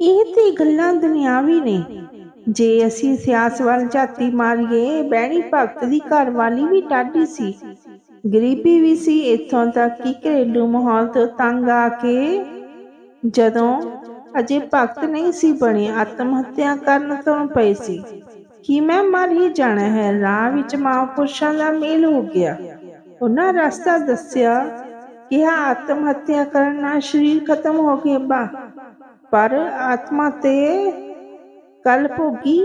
ਇਹ ਤੇ ਗੱਲਾਂ ਦੁਨਿਆਵੀ ਨੇ। ਜੇ ਅਸੀਂ ਇਤਿਹਾਸ ਵੱਲ ਝਾਤੀ ਮਾਰੀਏ, ਬਹਿਣੀ ਭਗਤ ਦੀ ਘਰਵਾਲੀ ਵੀ ਟਾਢੀ ਸੀ। ਗਰੀਬੀ ਵੀ ਸੀ ਇੱਥੋਂ ਤੱਕ ਕਿ ਘਰੇਲੂ ਮਾਹੌਲ ਤੋਂ ਤੰਗ ਆ ਕੇ ਜਦੋਂ ਅਜੇ ਭਗਤ ਨਹੀਂ ਸੀ ਬਣੇ ਆਤਮ ਹੱਤਿਆ ਕਰਨ ਤੋਂ ਪਏ ਸੀ। ਕਿ ਮੈਂ ਮਰ ਹੀ ਜਾਣਾ ਹੈ? ਰਾਹ ਵਿੱਚ ਮਹਾਂਪੁਰਸ਼ਾਂ ਦਾ ਮੇਲ ਹੋ ਗਿਆ। ਉਹਨਾਂ ਰਸਤਾ ਦੱਸਿਆ ਕਿ ਆਤਮ ਹੱਤਿਆ ਕਰਨ ਨਾਲ ਸਰੀਰ ਖਤਮ ਹੋ ਗਿਆ। ਬਾ ਪਰ ਆਤਮਾ ਤੇ ਕਲ ਭੋਗੀ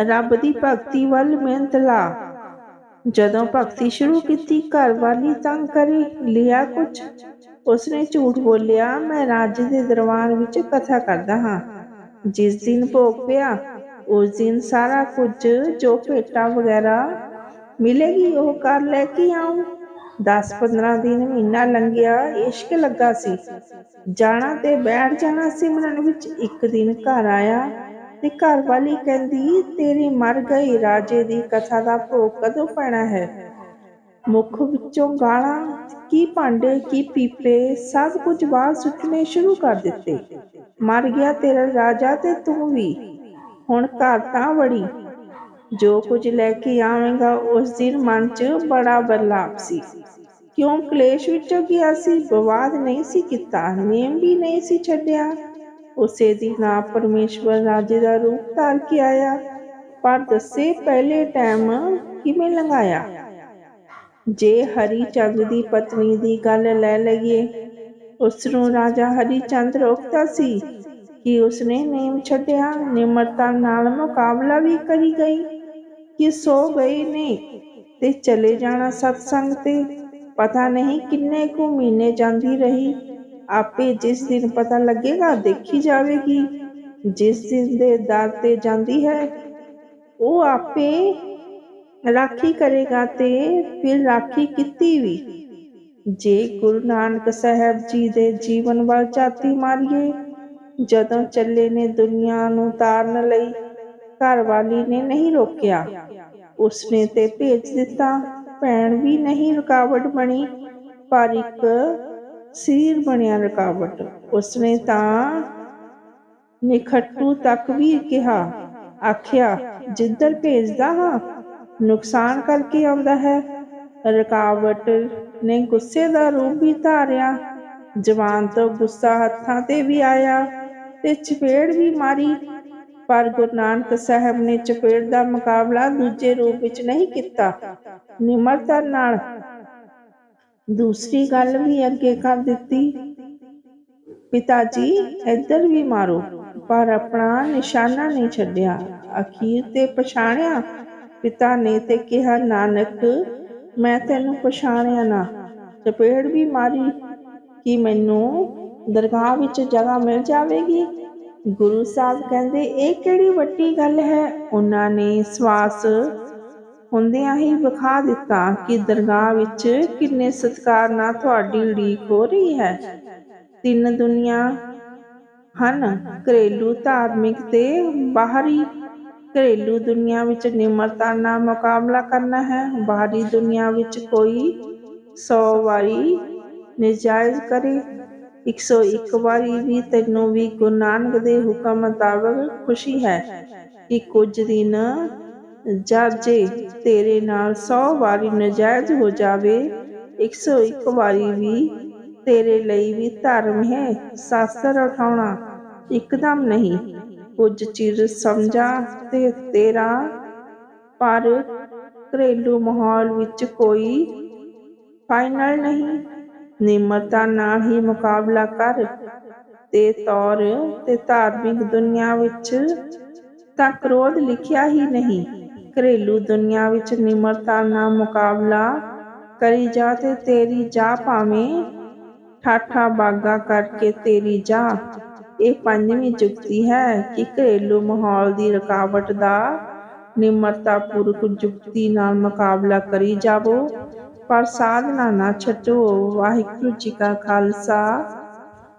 ਰੱਬ ਦੀ ਭਗਤੀ ਵੱਲ ਮਿਹਨਤ ਲਾ। ਜਦੋਂ ਭਗਤੀ ਸ਼ੁਰੂ ਕੀਤੀ, ਘਰ ਵਾਲੀ ਤੰਗ ਕਰੀ, ਲਿਆ ਕੁਝ ਉਸਨੇ ਝੂਠ ਬੋਲਿਆ, ਮੈਂ ਰਾਜ ਦੇ ਦਰਬਾਰ ਵਿੱਚ ਕਥਾ ਕਰਦਾ ਹਾਂ। ਜਿਸ ਦਿਨ ਭੋਗ ਪਿਆ, ਉਸ ਦਿਨ ਸਾਰਾ ਕੁਝ ਜੋ ਭੇਟਾ ਵਗੈਰਾ ਮਿਲੇਗੀ, ਉਹ ਕਰ ਲੈ ਕੇ ਆਉਂ 10-15 ਦਿਨ ਮਹੀਨਾ ਲੰਘਿਆ, ਇਸ਼ਕ ਲੱਗਾ ਸੀ। ਜਾਣਾ ਤੇ ਬੈਠ ਜਾਣਾ ਸਿਮਰਨ ਵਿੱਚ। ਇੱਕ ਦਿਨ ਘਰ ਆਇਆ ਤੇ ਘਰ ਵਾਲੀ ਕਹਿੰਦੀ, ਤੇਰੀ ਮਰ ਗਈ ਰਾਜੇ ਦੀ ਕਥਾ ਦਾ ਭੋਗ ਕਦੋਂ ਪੈਣਾ ਹੈ? ਮੁਖ ਵਿੱਚੋਂ ਗਾਲਾਂ, ਕੀ ਭਾਂਡੇ, ਕੀ ਪੀਪੇ, ਸਭ ਕੁਝ ਬਾਹਰ ਸੁੱਟਣੇ ਸ਼ੁਰੂ ਕਰ ਦਿੱਤੇ। ਮਰ ਗਿਆ ਤੇਰਾ ਰਾਜਾ ਤੇ ਤੂੰ ਵੀ। ਹੁਣ ਘਰ ਤਾਂ ਵੜੀ। ਜੋ ਕੁਝ ਲੈ ਕੇ ਆਵੇਂਗਾ, ਉਸ ਦਿਨ ਮਨ 'ਚ ਬੜਾ ਬਰਲਾਪ ਸੀ। ਕਿਉਂ ਕਲੇਸ਼ ਵਿੱਚੋਂ ਗਿਆ ਸੀ? ਵਿਵਾਦ ਨਹੀਂ ਸੀ ਕੀਤਾ, ਨੇਮ ਵੀ ਨਹੀਂ ਸੀ ਛੱਡਿਆ। ਉਸੇ ਦਿਨ ਆ ਪਰਮੇਸ਼ਵਰ ਰਾਜੇ ਦਾ ਰੂਪ ਧਾਰ ਕੇ ਆਇਆ, ਪਰ ਦੱਸੇ ਪਹਿਲੇ ਟਾਈਮ ਕਿਵੇਂ ਲੰਘਾਇਆ? ਜੇ ਹਰੀ ਚੰਦ ਦੀ ਪਤਨੀ ਦੀ ਗੱਲ ਲੈ ਲਈਏ ਉਸ ਨੂੰ ਰਾਜਾ ਹਰੀ ਚੰਦ ਰੋਕਦਾ ਸੀ ਕਿ ਉਸਨੇ ਨੇਮ ਛੱਡਿਆ। ਨਿਮਰਤਾ ਨਾਲ ਮੁਕਾਬਲਾ ਵੀ ਕਰੀ ਗਈ। ਕਿ ਸੋ ਗਏ ਨੇ ਤੇ ਚਲੇ ਜਾਣਾ ਸਤਸੰਗ ਤੇ। ਪਤਾ ਨਹੀਂ ਕਿੰਨੇ ਕੁ ਮਹੀਨੇ ਜਾਂਦੀ ਰਹੀ। ਆਪੇ ਜਿਸ ਦਿਨ ਪਤਾ ਲੱਗੇਗਾ, ਦੇਖੀ ਜਾਵੇਗੀ। ਜਿਸ ਦਿਨ ਦੇ ਦਰ ਤੇ ਜਾਂਦੀ ਹੈ, ਉਹ ਆਪੇ ਰਾਖੀ ਕਰੇਗਾ ਤੇ ਫਿਰ ਰਾਖੀ ਕੀਤੀ ਵੀ। ਜੇ ਗੁਰੂ ਨਾਨਕ ਸਾਹਿਬ ਜੀ ਦੇ ਜੀਵਨ ਵੱਲ ਝਾਤੀ ਮਾਰੀਏ, ਜਦੋਂ ਚੱਲੇ ਨੇ ਦੁਨੀਆ ਨੂੰ ਤਾਰਨ ਲਈ ਘਰਵਾਲੀ ਨੇ ਨਹੀਂ ਰੋਕਿਆ। ਉਸਨੇ ਤੇ ਭੇਜ ਦਿੱਤਾ, ਭੈਣ ਵੀ ਨਹੀਂ ਰੁਕਾਵਟ ਬਣੀ, ਪਰ ਇੱਕ ਸੀਰ ਬਣਿਆ ਰੁਕਾਵਟ। ਉਸਨੇ ਤਾਂ ਨਿਖੱਟੂ ਤੱਕ ਵੀ ਕਿਹਾ, ਆਖਿਆ, ਜਿੱਧਰ ਭੇਜਦਾ ਹਾਂ, ਨੁਕਸਾਨ ਕਰਕੇ ਆਉਂਦਾ ਹੈ। ਰੁਕਾਵਟ ਨੇ ਗੁੱਸੇ ਦਾ ਰੂਪ ਵੀ ਧਾਰਿਆ, ਜਵਾਨ ਤੋਂ ਗੁੱਸਾ ਹੱਥਾਂ ਤੇ ਵੀ ਆਇਆ ਤੇ ਚਪੇੜ ਵੀ ਮਾਰੀ। ਪਰ ਗੁਰੂ ਨਾਨਕ ਸਾਹਿਬ ਨੇ ਚਪੇੜ ਦਾ ਮੁਕਾਬਲਾ ਦੂਜੇ ਰੂਪ ਵਿੱਚ ਨਹੀਂ ਕੀਤਾ। ਨਿਮਰਤਾ ਨਾਲ ਦੂਸਰੀ ਗੱਲ ਵੀ ਅੱਗੇ ਕਰ ਦਿੱਤੀ। ਪਿਤਾ ਜੀ, ਇੱਧਰ ਵੀ ਮਾਰੋ, ਪਰ ਆਪਣਾ ਨਿਸ਼ਾਨਾ ਨਹੀਂ ਛੱਡਿਆ। ਅਖੀਰ ਤੇ ਪਛਾਣਿਆ। ਪਿਤਾ ਨੇ ਤੇ ਕਿਹਾ, ਨਾਨਕ, ਮੈਂ ਤੈਨੂੰ ਪਛਾਣਿਆ ਨਾ। ਚਪੇੜ ਵੀ ਮਾਰੀ, ਕਿ ਮੈਨੂੰ ਦਰਗਾਹ ਵਿੱਚ ਜਗ੍ਹਾ ਮਿਲ ਜਾਵੇਗੀ? ਗੁਰੂ ਸਾਹਿਬ ਕਹਿੰਦੇ, ਇਹ ਕਿਹੜੀ ਵੱਡੀ ਗੱਲ ਹੈ? ਉਹਨਾਂ ਨੇ ਸਵਾਸ ਹੁੰਦਿਆਂ ਹੀ ਵਿਖਾ ਦਿੱਤਾ ਕਿ ਦਰਗਾਹ ਵਿੱਚ ਕਿੰਨੇ ਸਤਕਾਰ ਨਾਲ ਤੁਹਾਡੀ ਉਡੀਕ ਹੋ ਰਹੀ ਹੈ। ਤਿੰਨ ਦੁਨੀਆ ਹਨ, ਘਰੇਲੂ ਧਾਰਮਿਕ ਤੇ ਬਾਹਰੀ। ਘਰੇਲੂ ਦੁਨੀਆ ਵਿੱਚ ਨਿਮਰਤਾ ਨਾਲ ਮੁਕਾਬਲਾ ਕਰਨਾ ਹੈ। ਬਾਹਰੀ ਦੁਨੀਆ ਵਿੱਚ ਕੋਈ 100 ਵਾਰੀ ਨਜਾਇਜ਼ ਕਰੇ। 101 ਵਾਰੀ ਵੀ ਤੈਨੂੰ ਵੀ ਗੁਰੂ ਨਾਨਕ ਦੇ ਹੁਕਮ ਮੁਤਾਬਕ ਖੁਸ਼ੀ ਹੈ ਕਿ ਕੁਝ ਦਿਨ ਜਾਜੇ ਤੇਰੇ ਨਾਲ 100 ਵਾਰੀ ਨਜਾਇਜ਼ ਹੋ ਜਾਵੇ 101 ਵਾਰੀ ਵੀ ਤੇਰੇ ਲਈ ਵੀ ਧਰਮ ਹੈ, ਸਾਸਤਰ ਉਠਾਉਣਾ ਇੱਕਦਮ ਨਹੀਂ। ਕੁਝ ਚਿਰ ਸਮਝਾ ਤੇ ਤੇਰਾ ਪਰ ਘਰੇਲੂ ਮਾਹੌਲ ਵਿੱਚ ਕੋਈ ਫਾਈਨਲ ਨਹੀਂ। ਨਿਮਰਤਾ ਨਾਲ ਹੀ ਮੁਕਾਬਲਾ ਕਰ। ਤੇ ਤੌਰ ਤੇ ਧਾਰਮਿਕ ਦੁਨੀਆ ਵਿੱਚ ਤਾਂ ਕ੍ਰੋਧ ਲਿਖਿਆ ਹੀ ਨਹੀਂ। ਘਰੇਲੂ ਦੁਨੀਆ ਵਿੱਚ ਨਿਮਰਤਾ ਨਾਲ ਮੁਕਾਬਲਾ ਕਰੀ ਜਾ ਤੇ ਤੇਰੀ ਜਾ ਭਾਵੇਂ ਠਾਠਾ ਬਾਗਾ ਕਰਕੇ ਤੇਰੀ ਜਾ। ਇਹ ਪੰਜਵੀਂ ਜੁਗਤੀ ਹੈ ਕਿ ਘਰੇਲੂ ਮਾਹੌਲ ਦੀ ਰੁਕਾਵਟ ਦਾ ਨਿਮਰਤਾ ਪੂਰਕ ਜੁਗਤੀ ਨਾਲ ਮੁਕਾਬਲਾ ਕਰੀ ਜਾਵੋ। ਪਰ ਸਾਧਨਾ ਨਾ ਛੱਡੋ ਵਾਹਿਗੁਰੂ ਜੀ ਕਾ ਖਾਲਸਾ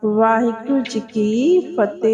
ਵਾਹਿਗੁਰੂ ਜੀ ਕੀ ਫਤਿਹ।